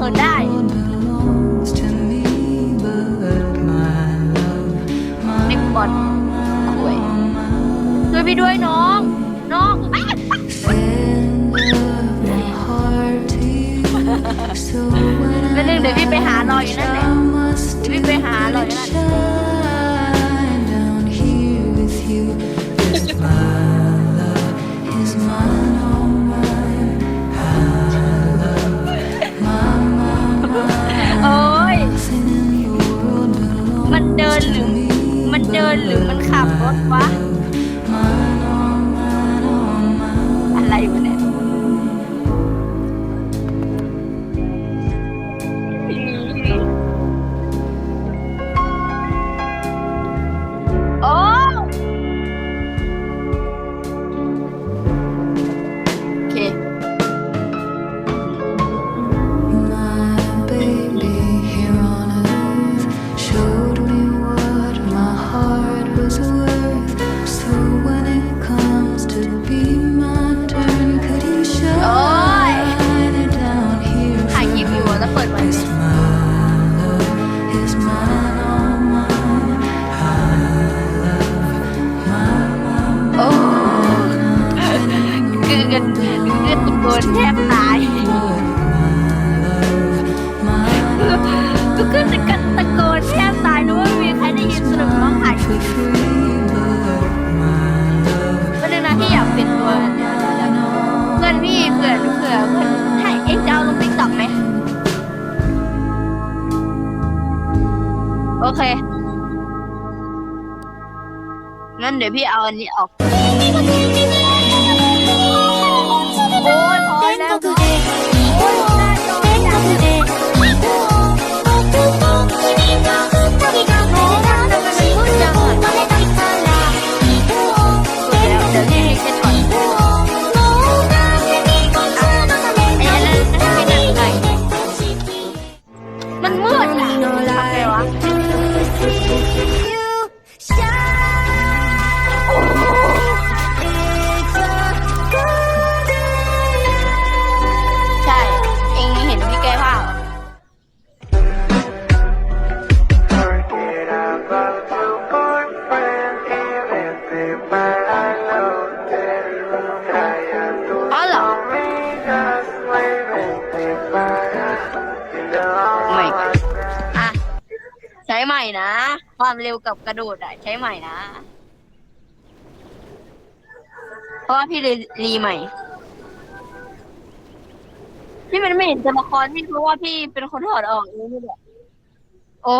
เหินได้ นเดินหรือมันขับรถวะ คือกันคือตะโกนแทบตาย my, ก็คือตะกันตะโกนแทบตายนึกว่ามีใครได้ยินสรุปน้องถ่ายคลิป free, but my love. ก็เลยนะที่อยากเป็นตัวเพื่อนพี่เผื่อเผื่อเพื่อนให้เอ็งจะเอาลงติ๊กต็อกไหมโอเคงั้นเดี๋ยวพี่เอาอันนี้ออก ยพ ใช้ใหม่นะ ความเร็วกับกระโดดอะใช้ใหม่นะ เพราะว่าพี่รีรีใหม่ พี่มันไม่เห็นตัวละครพี่เพราะว่าพี่เป็นคนถอดออกเองนี่แหละโอ้